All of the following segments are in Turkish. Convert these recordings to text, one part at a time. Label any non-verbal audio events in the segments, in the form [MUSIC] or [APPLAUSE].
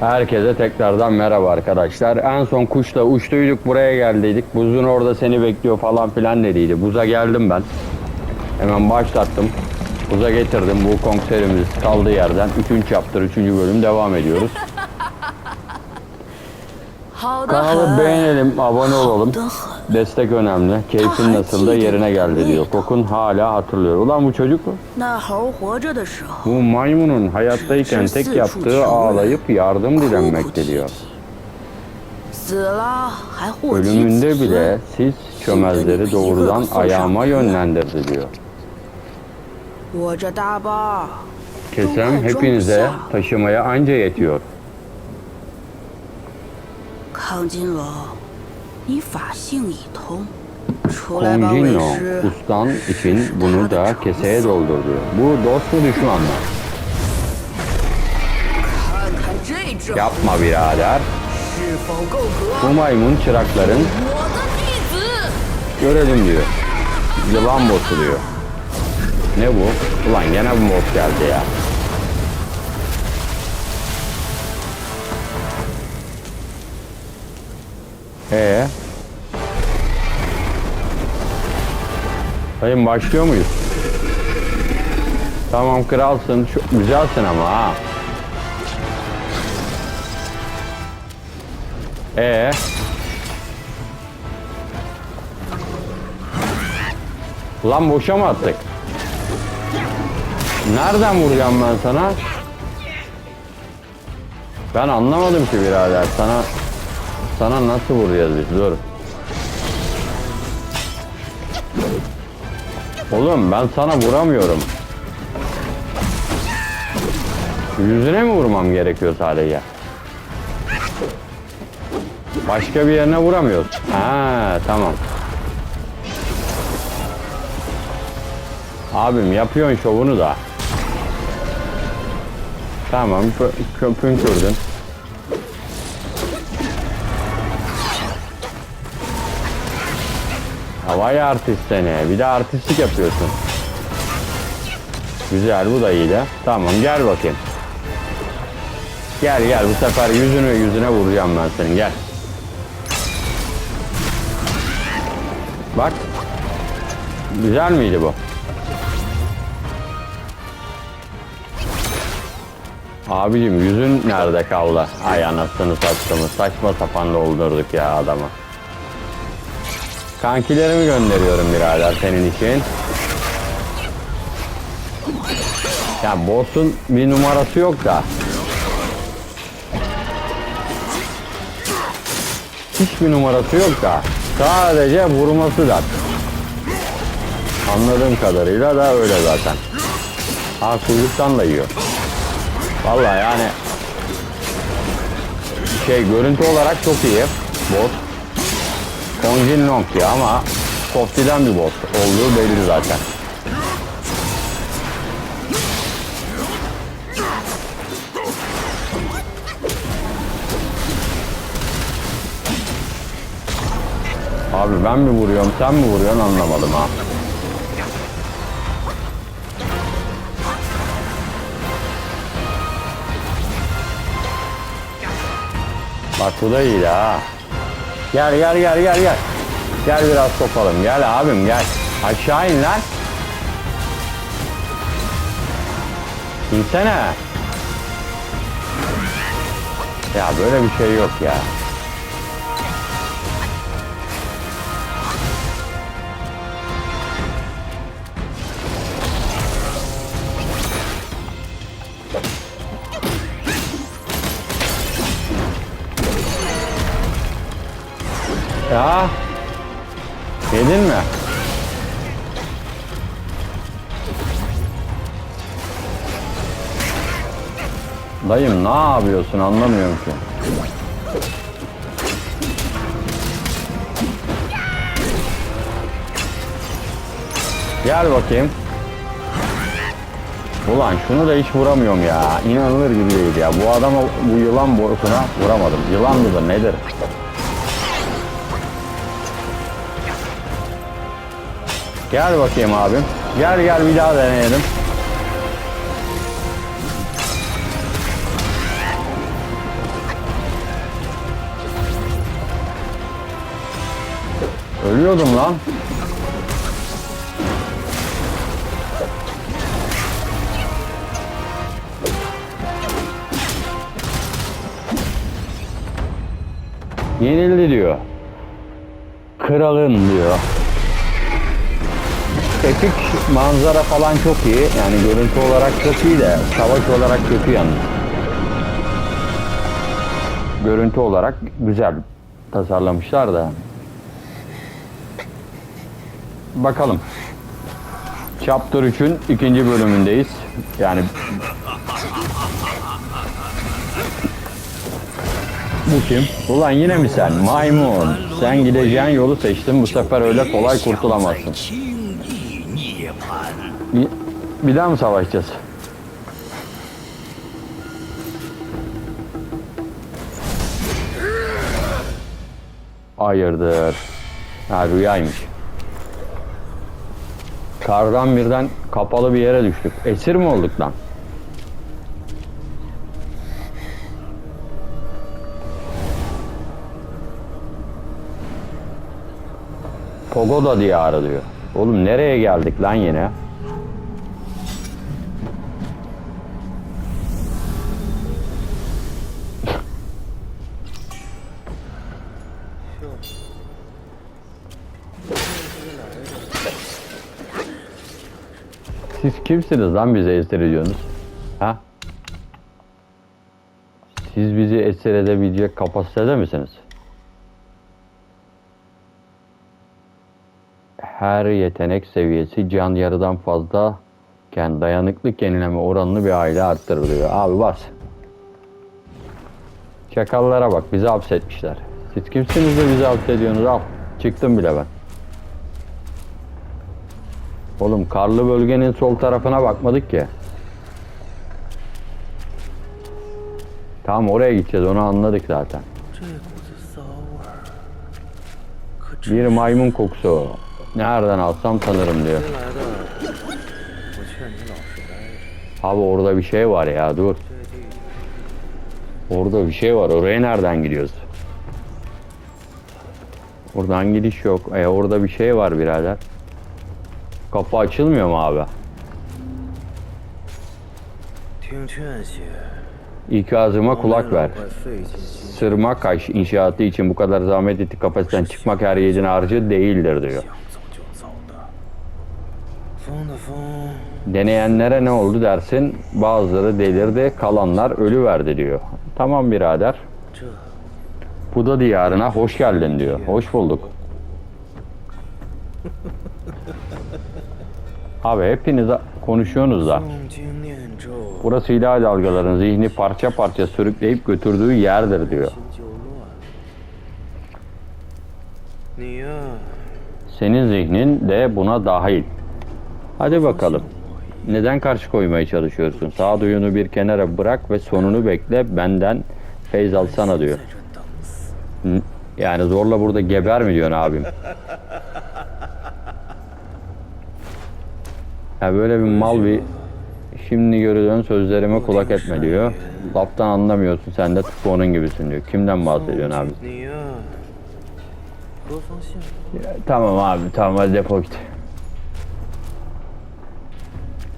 Herkese tekrardan merhaba arkadaşlar. En son kuşla uçtuyduk buraya geldiydik. Buzun orada seni bekliyor falan filan dediydi. Buza geldim ben. Hemen başlattım. Buza getirdim. Bu konserimiz kaldığı yerden. Üçüncü chapter, üçüncü bölüm devam ediyoruz. [LAUGHS] Kanalı beğenelim, abone olalım. 好的很。 Destek önemli. Keyfin nasıl da yerine geldi diyor. Kokun hala hatırlıyor. Ulan bu çocuk mu? 那猴活着的时候， Bu maymunun hayattayken tek yaptığı ağlayıp yardım dilenmekte diyor. 死了还祸及 Ölümünde 子 bile 孙。 siz çömezleri doğrudan ayağıma yönlendirdi diyor. 我这大包 Kesem hepinize taşımaya anca yetiyor. 康金龙， Konjinyo ustan için bunu da keseye doldurdu. Bu dost mu düşman mı? Yapma birader. Bu maymun çırakların görelim diyor. Yılan botu. Ne bu? Ulan gene bu mod geldi ya. Ee? Dayım başlıyor muyuz? Tamam kralsın. Çok güzelsin ama ha. Ee? Lan boşa mı attık? Nereden vuracağım ben sana? Ben anlamadım ki birader. Sana sana nasıl vuracağız biz? Dur. Oğlum ben sana vuramıyorum. Yüzüne mi vurmam gerekiyor sadece? Başka bir yerine vuramıyoruz. Ha tamam. Abim yapıyorsun şovunu da. Tamam kö- köpün kırdın. Havai artist seni. Bir de artistlik yapıyorsun. Güzel bu da iyi de. Tamam gel bakayım. Gel gel bu sefer yüzünü yüzüne vuracağım ben senin gel. Bak. Güzel miydi bu? Abicim yüzün nerede kaldı? Ay anasını sattığımız saçma sapan doldurduk ya adamı. Kankilerimi gönderiyorum birader senin için. Ya boss'un bir numarası yok da. Hiçbir numarası yok da. Sadece vurması da. Anladığım kadarıyla da öyle zaten. Ha kuyruktan da yiyor. Vallahi yani şey görüntü olarak çok iyi bot. Kongjin Long ya ama Kofti'den bir bot olduğu belli zaten. Abi ben mi vuruyorum sen mi vuruyorsun anlamadım ha. Bak bu da iyi ha. Gel gel gel gel gel. Gel biraz sopalım. Gel abim gel. Aşağı in lan. İnsene. Ya böyle bir şey yok ya. Ya. Yedin mi? Dayım ne yapıyorsun anlamıyorum ki. Gel bakayım. Ulan şunu da hiç vuramıyorum ya. İnanılır gibi değil ya. Bu adama bu yılan borusuna vuramadım. Yılan mıdır nedir? Gel bakayım abim. Gel gel bir daha deneyelim. Ölüyordum lan. Yenildi diyor. Kralın diyor. Epik manzara falan çok iyi. Yani görüntü olarak çok iyi de savaş olarak kötü yalnız. Görüntü olarak güzel tasarlamışlar da. Bakalım. Chapter 3'ün ikinci bölümündeyiz. Yani Bu kim? Ulan yine mi sen? Maymun. Sen gideceğin yolu seçtin. Bu sefer öyle kolay kurtulamazsın. Bir daha mı savaşacağız? Hayırdır. Ha rüyaymış. Kardan birden kapalı bir yere düştük. Esir mi olduk lan? Pogoda diyarı diyor. Oğlum nereye geldik lan yine? Kimsiniz lan bizi esir ediyorsunuz? Ha? Siz bizi esir edebilecek kapasitede misiniz? Her yetenek seviyesi can yarıdan fazlaken dayanıklık yenileme oranını bir aile arttırır diyor. Abi bas. Çakallara bak bizi hapsetmişler. Siz kimsiniz de bizi hapsediyorsunuz? Al. Çıktım bile ben. Oğlum karlı bölgenin sol tarafına bakmadık ki. Tamam oraya gideceğiz onu anladık zaten. Bir maymun kokusu. Nereden alsam tanırım diyor. Abi orada bir şey var ya dur. Orada bir şey var. Oraya nereden gidiyoruz? Oradan gidiş yok. E orada bir şey var birader. Kapı açılmıyor mu abi? İkazıma kulak ver. Sırma kaş inşaatı için bu kadar zahmet ettik kapasiteden çıkmak her yiğidin harcı değildir diyor. Deneyenlere ne oldu dersin? Bazıları delirdi, kalanlar ölü verdi diyor. Tamam birader. Bu da diyarına hoş geldin diyor. Hoş bulduk. Abi hepiniz konuşuyorsunuz da. Burası ilahi dalgaların zihni parça parça sürükleyip götürdüğü yerdir diyor. Senin zihnin de buna dahil. Hadi bakalım. Neden karşı koymaya çalışıyorsun? Sağduyunu bir kenara bırak ve sonunu bekle. Benden feyz alsana diyor. Yani zorla burada geber mi diyorsun abim? Ya böyle bir mal bir şimdi geri sözlerime kulak etme diyor. Laftan anlamıyorsun sen de tıpkı onun gibisin diyor. Kimden bahsediyorsun abi? Ya, tamam abi tamam hadi defol git.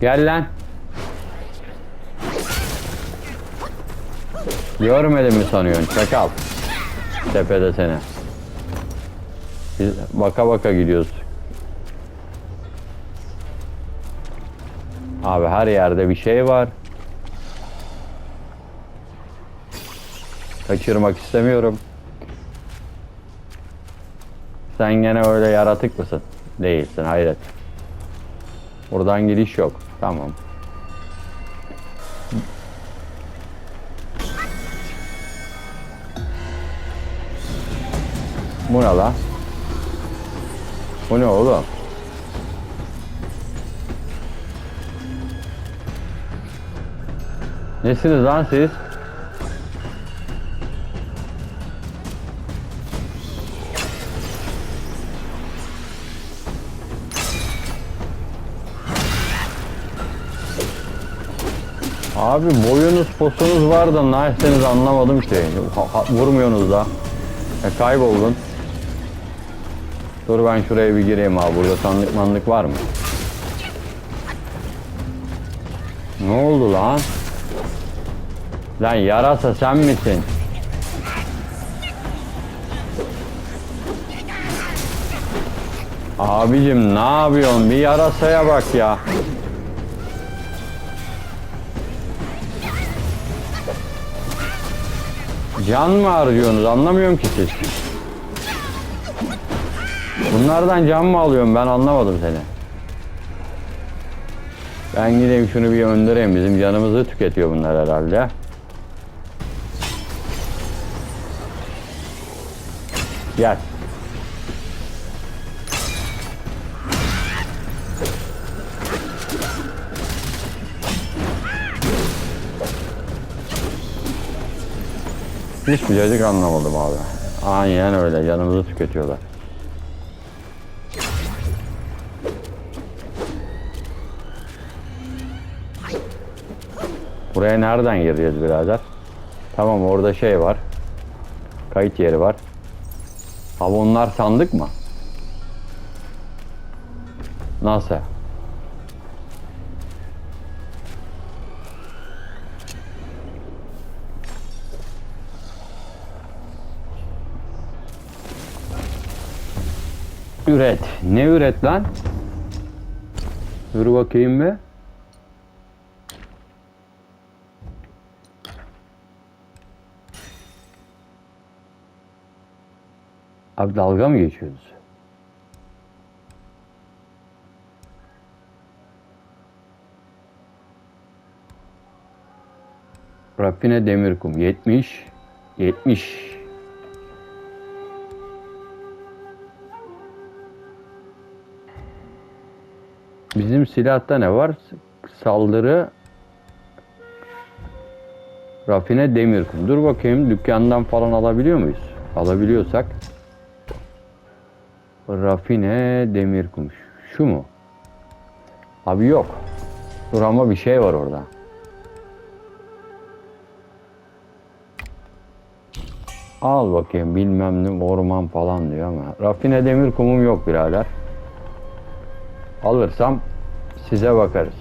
Gel lan. Görmedin mi sanıyorsun çakal? Tepede seni. Baka baka gidiyoruz. Abi her yerde bir şey var. Kaçırmak istemiyorum. Sen gene öyle yaratık mısın? Değilsin hayret. Buradan gidiş yok. Tamam. Bu ne la? Bu ne oğlum? Nesiniz lan siz? Abi boyunuz posunuz var da neredesiniz anlamadım ki. Ha- vurmuyorsunuz da. E, kayboldun. Dur ben şuraya bir gireyim abi. Burada sandık mandık var mı? Ne oldu lan? Lan yarasa sen misin? Abicim ne yapıyorsun? Bir yarasaya bak ya. Can mı harcıyorsunuz? Anlamıyorum ki siz. Bunlardan can mı alıyorum? Ben anlamadım seni. Ben gideyim şunu bir öndüreyim. Bizim canımızı tüketiyor bunlar herhalde. Gel. Hiçbir cacık anlamadım abi. Aynen öyle. Canımızı tüketiyorlar. Buraya nereden gireceğiz birader? Tamam orada şey var. Kayıt yeri var. Abi onlar sandık mı? Nasıl? Üret. Ne üret lan? Dur bakayım bir. Abi dalga mı geçiyorsunuz? Rafine demir kum 70 70 Bizim silahta ne var? Saldırı Rafine demir kum. Dur bakayım dükkandan falan alabiliyor muyuz? Alabiliyorsak Rafine demir kum. Şu mu? Abi yok. Dur ama bir şey var orada. Al bakayım bilmem ne orman falan diyor ama rafine demir kumum yok birader. Alırsam size bakarız.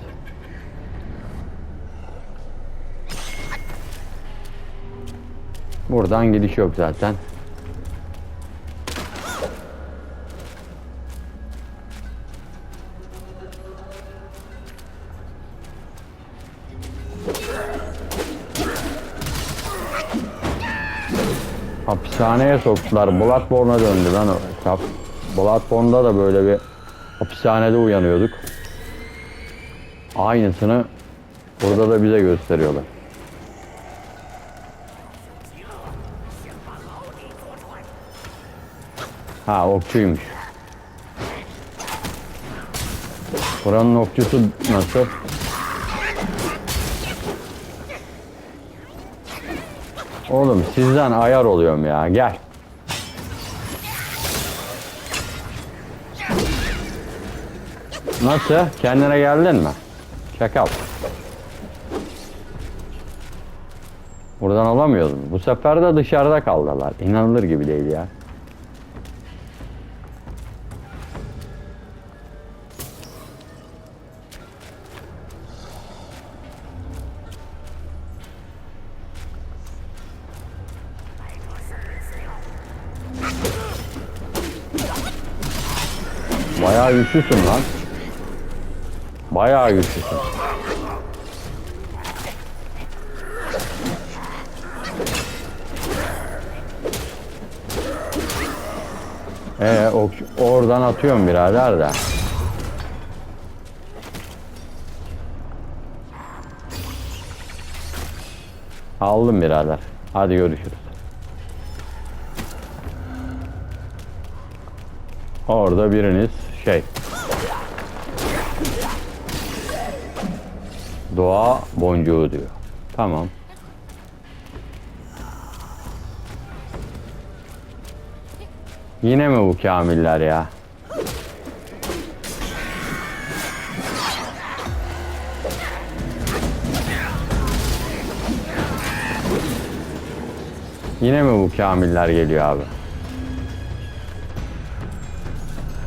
Buradan gidiş yok zaten. Hapishaneye soktular. Bloodborne'a döndü lan o kitap. Bloodborne'da da böyle bir hapishanede uyanıyorduk. Aynısını burada da bize gösteriyorlar. Ha okçuymuş. Buranın okçusu nasıl? Oğlum sizden ayar oluyorum ya. Gel. Nasıl? Kendine geldin mi? Çakal. Buradan alamıyoruz mu? Bu sefer de dışarıda kaldılar. İnanılır gibi değil ya. Güçlüsün lan. Bayağı güçlüsün. Ee, ok- oradan atıyorum birader de. Aldım birader. Hadi görüşürüz. Orada biriniz şey. Doğa boncuğu diyor. Tamam. Yine mi bu kamiller ya? Yine mi bu kamiller geliyor abi?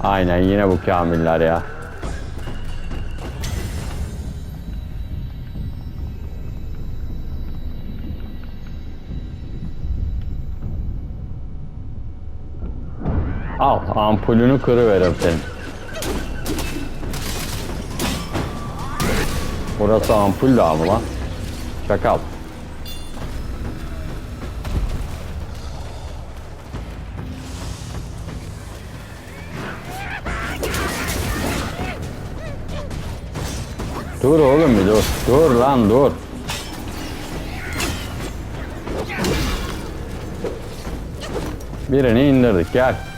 Aynen yine bu kamiller ya. Ampulünü kırıverir senin. Burası ampul dağı mı lan? Çakal. Dur oğlum bir dur. Dur lan dur. Birini indirdik gel.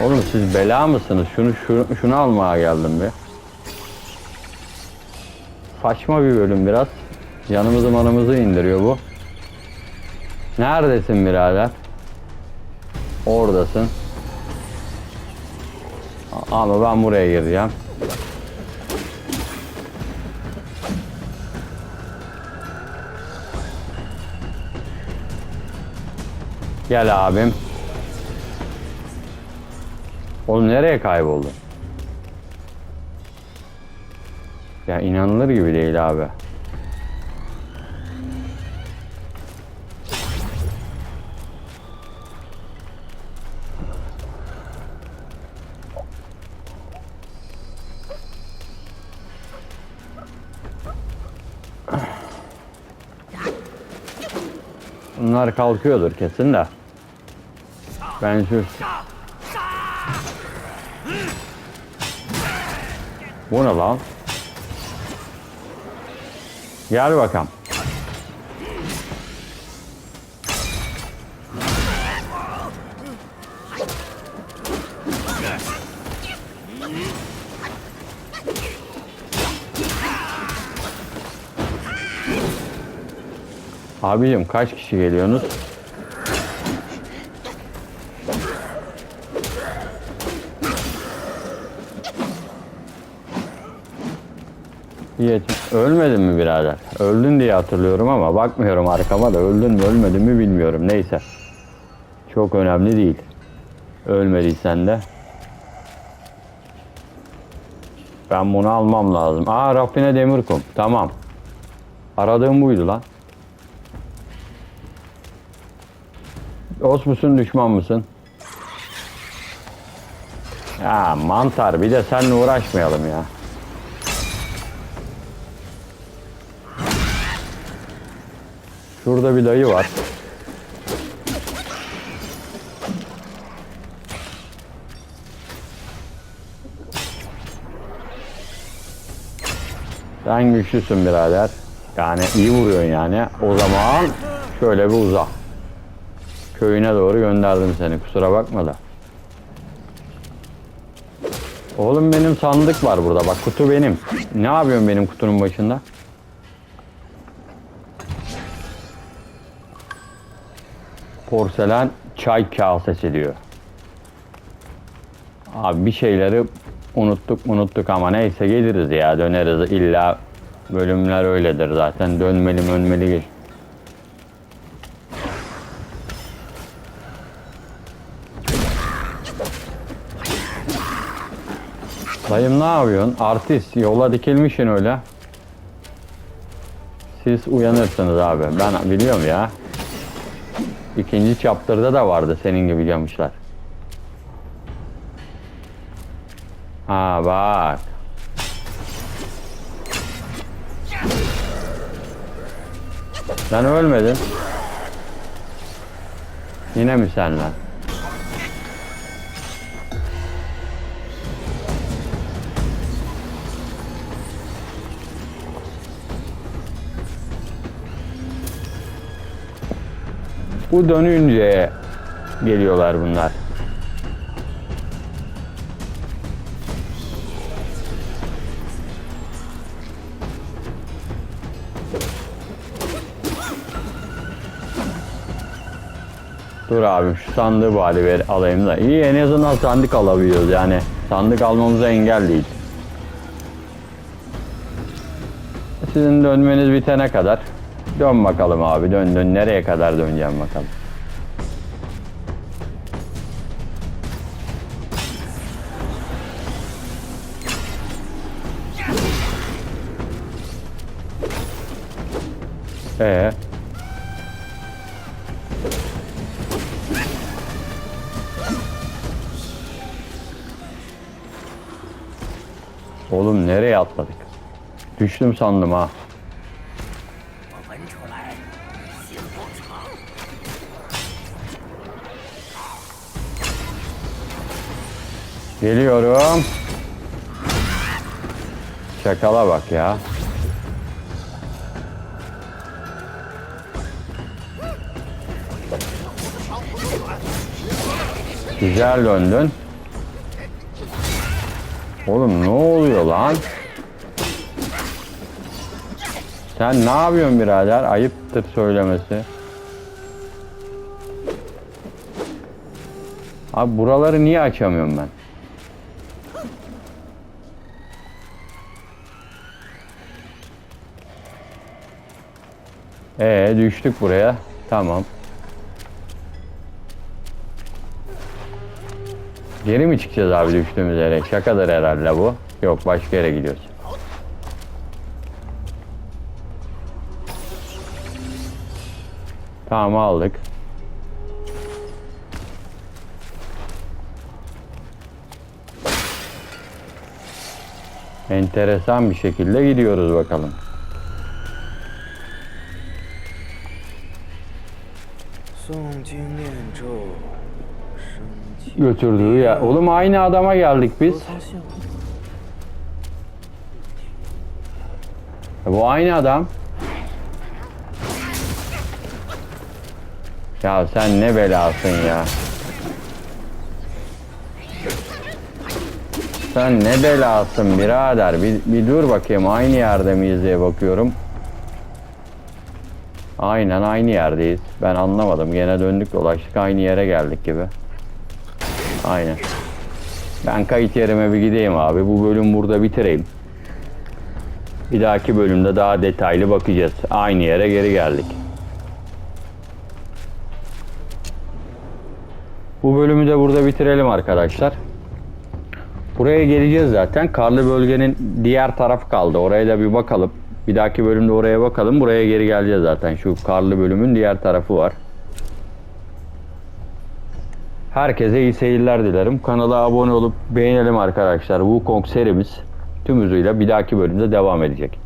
Oğlum siz bela mısınız? Şunu şunu, şunu almaya geldim bir. Saçma bir bölüm biraz. Yanımızı manımızı indiriyor bu. Neredesin birader? Oradasın. Ama ben buraya gireceğim. Gel abim. Oğlum nereye kayboldu? Ya inanılır gibi değil abi. Bunlar kalkıyordur kesin de. Ben şu... Bu ne lan? Gel bakalım. Abicim kaç kişi geliyorsunuz? Yet- Ölmedin mi birader? Öldün diye hatırlıyorum ama bakmıyorum arkama da öldün mü ölmedin mi bilmiyorum. Neyse. Çok önemli değil. Ölmediysen de. Ben bunu almam lazım. Aa rafine demir kum. Tamam. Aradığım buydu lan. Dost musun düşman mısın? Ya mantar bir de seninle uğraşmayalım ya. Şurada bir dayı var. Sen güçlüsün birader. Yani iyi vuruyorsun yani. O zaman şöyle bir uza. Köyüne doğru gönderdim seni. Kusura bakma da. Oğlum benim sandık var burada. Bak kutu benim. Ne yapıyorsun benim kutunun başında? Porselen çay kasesi diyor. Abi bir şeyleri unuttuk unuttuk ama neyse geliriz ya döneriz illa bölümler öyledir zaten dönmeli mönmeli geç. Dayım ne yapıyorsun? Artist yola dikilmişsin öyle. Siz uyanırsınız abi. Ben biliyorum ya. İkinci chapter'da da vardı senin gibi camışlar. Ha bak. Sen ölmedin. Yine mi senle? Bu dönünce geliyorlar bunlar. Dur abim şu sandığı bari ver alayım da. İyi en azından sandık alabiliyoruz yani. Sandık almamıza engel değil. Sizin dönmeniz bitene kadar Dön bakalım abi dön dön. Nereye kadar döneceğim bakalım. Ee. Oğlum nereye atladık? Düştüm sandım ha. Geliyorum. Şakala bak ya. Güzel döndün. Oğlum ne oluyor lan? Sen ne yapıyorsun birader? Ayıptır söylemesi. Abi buraları niye açamıyorum ben? Ee düştük buraya. Tamam. Geri mi çıkacağız abi düştüğümüz yere? Şakadır herhalde bu. Yok başka yere gidiyoruz. Tamam aldık. Enteresan bir şekilde gidiyoruz bakalım. götürdüğü ya. Oğlum aynı adama geldik biz. Ya bu aynı adam. Ya sen ne belasın ya. Sen ne belasın birader. Bir, bir dur bakayım aynı yerde miyiz diye bakıyorum. Aynen aynı yerdeyiz. Ben anlamadım. Gene döndük dolaştık aynı yere geldik gibi. Aynen. Ben kayıt yerime bir gideyim abi. Bu bölüm burada bitireyim. Bir dahaki bölümde daha detaylı bakacağız. Aynı yere geri geldik. Bu bölümü de burada bitirelim arkadaşlar. Buraya geleceğiz zaten. Karlı bölgenin diğer tarafı kaldı. Oraya da bir bakalım. Bir dahaki bölümde oraya bakalım. Buraya geri geleceğiz zaten. Şu karlı bölümün diğer tarafı var. Herkese iyi seyirler dilerim. Kanala abone olup beğenelim arkadaşlar. Wukong serimiz tüm hızıyla bir dahaki bölümde devam edecek.